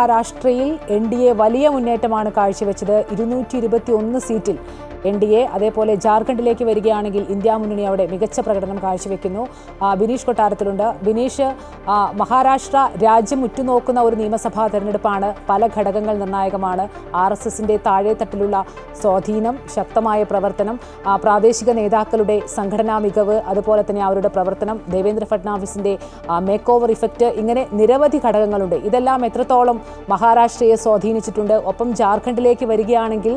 മഹാരാഷ്ട്രയിൽ N D A വലിയ മുന്നേറ്റമാണ് കാഴ്ചവെച്ചത്. ഇരുന്നൂറ്റി ഇരുപത്തി ഒന്ന് സീറ്റിൽ എൻ ഡി എ അതേപോലെ ജാർഖണ്ഡിലേക്ക് വരികയാണെങ്കിൽ ഇന്ത്യ മുന്നണി അവിടെ മികച്ച പ്രകടനം കാഴ്ചവെക്കുന്നു. ബിനീഷ് കൊട്ടാരത്തിലുണ്ട്. ബിനീഷ് മഹാരാഷ്ട്ര രാജ്യം ഉറ്റുനോക്കുന്ന ഒരു നിയമസഭാ തെരഞ്ഞെടുപ്പാണ്. പല ഘടകങ്ങൾ നിർണായകമാണ്. ആർ എസ് എസിന്റെ താഴെത്തട്ടിലുള്ള സ്വാധീനം ശക്തമായ പ്രവർത്തനം പ്രാദേശിക നേതാക്കളുടെ സംഘടനാ മികവ് അതുപോലെ തന്നെ അവരുടെ പ്രവർത്തനം ദേവേന്ദ്ര ഫട്നാവിസിന്റെ മേക്ക് ഓവർ ഇഫക്റ്റ് ഇങ്ങനെ നിരവധി ഘടകങ്ങളുണ്ട്. ഇതെല്ലാം എത്രത്തോളം മഹാരാഷ്ട്രയെ സ്വാധീനിച്ചിട്ടുണ്ട്. ഒപ്പം ജാർഖണ്ഡിലേക്ക് വരികയാണെങ്കിൽ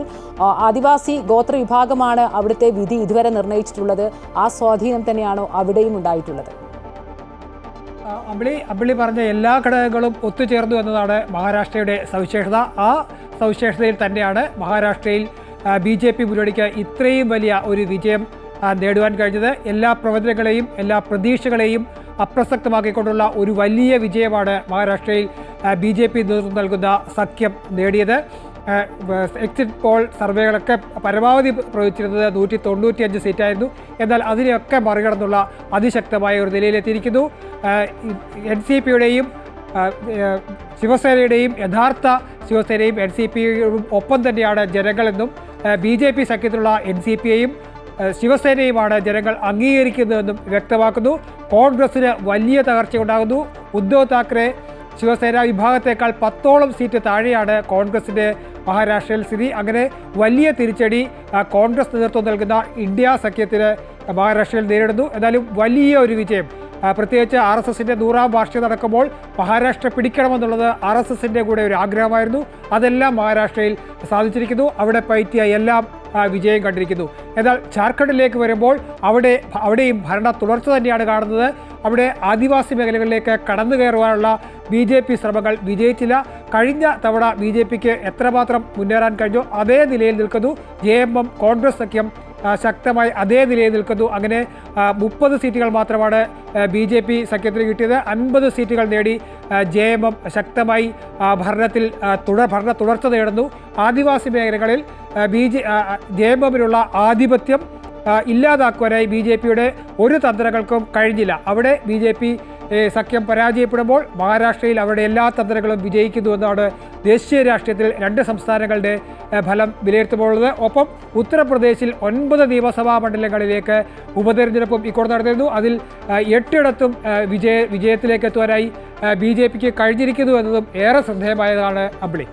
ആദിവാസി ഗോത്ര വിഭാഗമാണ് അവിടുത്തെ വിധി ഇതുവരെ നിർണയിച്ചിട്ടുള്ളത് ആ സ്വാധീനം തന്നെയാണോ അവിടെയും ഉണ്ടായിട്ടുള്ളത്? അമ്പിളി അമ്പിളി പറഞ്ഞ എല്ലാ ഘടകങ്ങളും ഒത്തുചേർന്നു എന്നതാണ് മഹാരാഷ്ട്രയുടെ സവിശേഷത. ആ സവിശേഷതയിൽ തന്നെയാണ് മഹാരാഷ്ട്രയിൽ ബി ജെ പി മുന്നണിക്ക് ഇത്രയും വലിയ ഒരു വിജയം നേടുവാൻ കഴിഞ്ഞത്. എല്ലാ പ്രവചനങ്ങളെയും എല്ലാ പ്രതീക്ഷകളെയും അപ്രസക്തമാക്കിക്കൊണ്ടുള്ള ഒരു വലിയ വിജയമാണ് മഹാരാഷ്ട്രയിൽ ബി ജെ പി നേതൃത്വം നൽകുന്ന സഖ്യം നേടിയത്. എക്സിറ്റ് പോൾ സർവേകളൊക്കെ പരമാവധി പ്രവചിച്ചിരുന്നത് നൂറ്റി തൊണ്ണൂറ്റിയഞ്ച് സീറ്റായിരുന്നു. എന്നാൽ അതിനെയൊക്കെ മറികടന്നുള്ള അതിശക്തമായ ഒരു നിലയിലെത്തിയിരിക്കുന്നു. എൻ സി പിയുടെയും ശിവസേനയുടെയും യഥാർത്ഥ ശിവസേനയും എൻ സി പിയും ഒപ്പം തന്നെയാണ് ജനങ്ങളെന്നും ബി ജെ പി സഖ്യത്തിലുള്ള എൻ സി പിയെയും ശിവസേനയുമാണ് ജനങ്ങൾ അംഗീകരിക്കുന്നതെന്നും വ്യക്തമാക്കുന്നു. കോൺഗ്രസ്സിന് വലിയ തകർച്ചയുണ്ടാകുന്നു. ഉദ്ധവ് താക്കറെ ശിവസേന വിഭാഗത്തേക്കാൾ പത്തോളം സീറ്റ് താഴെയാണ് കോൺഗ്രസിന്റെ മഹാരാഷ്ട്രയിൽ സ്ഥിതി. അങ്ങനെ വലിയ തിരിച്ചടി കോൺഗ്രസ് നേതൃത്വം നൽകുന്ന ഇന്ത്യ സഖ്യത്തിന് മഹാരാഷ്ട്രയിൽ നേരിടുന്നു. എന്നാലും വലിയ ഒരു വിജയം. പ്രത്യേകിച്ച് ആർ എസ് എസിന്റെ നൂറാം വാർഷികം നടക്കുമ്പോൾ മഹാരാഷ്ട്ര പിടിക്കണമെന്നുള്ളത് ആർ എസ് എസിന്റെ കൂടെ ഒരു ആഗ്രഹമായിരുന്നു. അതെല്ലാം മഹാരാഷ്ട്രയിൽ സാധിച്ചിരിക്കുന്നു. അവിടെ പയറ്റിയ എല്ലാം വിജയം കണ്ടിരിക്കുന്നു. എന്നാൽ ജാർഖണ്ഡിലേക്ക് വരുമ്പോൾ അവിടെ അവിടെയും ഭരണ തുടർച്ച തന്നെയാണ് കാണുന്നത്. അവിടെ ആദിവാസി മേഖലകളിലേക്ക് കടന്നു കയറുവാനുള്ള ബി ജെ പി ശ്രമങ്ങൾ വിജയിച്ചില്ല. കഴിഞ്ഞ തവണ ബി ജെ പിക്ക് എത്രമാത്രം മുന്നേറാൻ കഴിഞ്ഞോ അതേ നിലയിൽ നിൽക്കുന്നു. ജെ എം എം കോൺഗ്രസ് സഖ്യം ശക്തമായി അതേ നിലയിൽ നിൽക്കുന്നു. അങ്ങനെ മുപ്പത് സീറ്റുകൾ മാത്രമാണ് ബി ജെ പി സഖ്യത്തിന് കിട്ടിയത്. അൻപത് സീറ്റുകൾ നേടി ജെ എം എം ശക്തമായി ഭരണത്തിൽ തുടർ ഭരണ തുടർച്ച നേടുന്നു. ആദിവാസി മേഖലകളിൽ ബി ജെ ജെ എം എമ്മിനുള്ള ആധിപത്യം ഇല്ലാതാക്കുവാനായി ബി ജെ പിയുടെ ഒരു തന്ത്രങ്ങൾക്കും കഴിഞ്ഞില്ല. അവിടെ ബി ജെ പി സഖ്യം പരാജയപ്പെടുമ്പോൾ മഹാരാഷ്ട്രയിൽ അവരുടെ എല്ലാ തന്ത്രങ്ങളും വിജയിക്കുന്നു എന്നാണ് ദേശീയ രാഷ്ട്രീയത്തിൽ രണ്ട് സംസ്ഥാനങ്ങളുടെ ഫലം വിലയിരുത്തുമ്പോഴുള്ളത്. ഒപ്പം ഉത്തർപ്രദേശിൽ ഒൻപത് നിയമസഭാ മണ്ഡലങ്ങളിലേക്ക് ഉപതെരഞ്ഞെടുപ്പും ഇക്കോടെ നടന്നിരുന്നു. അതിൽ എട്ടിടത്തും വിജയ വിജയത്തിലേക്ക് എത്തുവാനായി ബി ജെ പിക്ക് കഴിഞ്ഞിരിക്കുന്നു എന്നതും ഏറെ ശ്രദ്ധേയമായതാണ് അമ്പിളി.